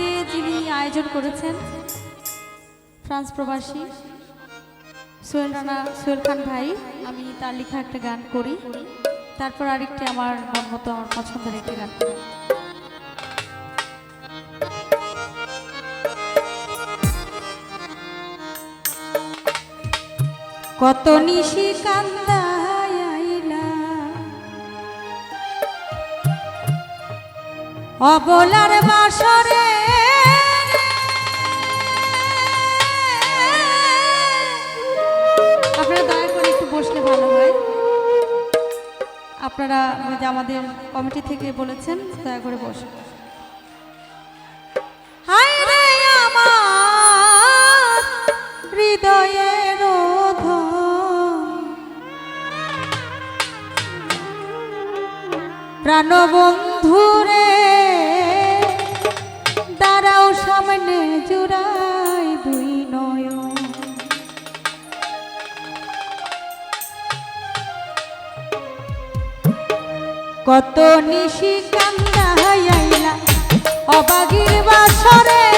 আজকে যিনি আয়োজন করেছেন, ফ্রান্স প্রবাসী, সোহেল রানা, সোহেল খান ভাই, আমি তার লেখা একটা গান করি। তারপর আরেকটি আমার মন মতো আমার পছন্দের একটি গান করি। কত নিশি কান্দাইলা অবলার বাসরে। আপনারা দয়া করে একটু বসলে ভালো হয়। আপনারা যে আমাদের কমিটি থেকে বলেছেন, দয়া করে হৃদয়ের প্রাণবন্ধুরে সামনে জুড়াই দুই নয় কত নিশি কান্দা আইলা অবাগির বাসরে